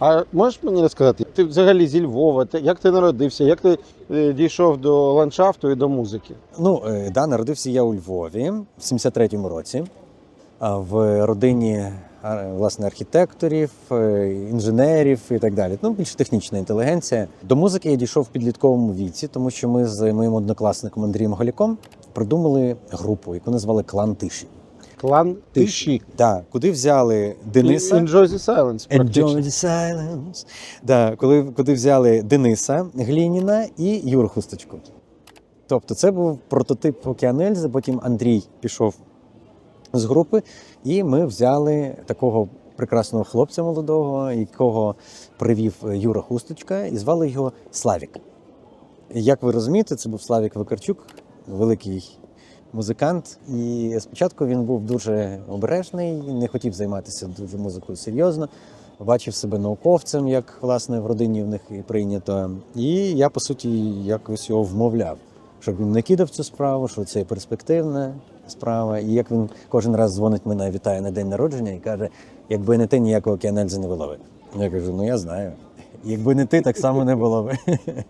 А можеш мені розказати, ти взагалі зі Львова, ти- як ти народився, як ти е, дійшов до ландшафту і до музики? Ну, е, да, народився я у Львові в 73-му році, а, в родині власне архітекторів, е, інженерів і так далі. Ну, більш технічна інтелігенція. До музики я дійшов в підлітковому віці, тому що ми з моїм однокласником Андрієм Голяком придумали групу, яку назвали Клан Тиші. Клан Тиші. Да, куди взяли Дениса. Enjoy the silence. Enjoy the silence. Да, коли, куди взяли Дениса Глініна і Юру Хусточку. Тобто це був прототип Океан Ельзи, потім Андрій пішов з групи, і ми взяли такого прекрасного хлопця молодого, якого привів Юра Хусточка, і звали його Славік. Як ви розумієте, це був Славік Викарчук, великий музикант. І спочатку він був дуже обережний, не хотів займатися дуже музикою серйозно. Бачив себе науковцем, як власне в родині в них і прийнято. І я, по суті, якось його вмовляв, щоб він не кидав цю справу, що це перспективна справа. І як він кожен раз дзвонить мене, вітає на день народження і каже: якби не ти, ніякого кіанельзи не би. Я кажу, ну я знаю. Якби не ти, так само не було би.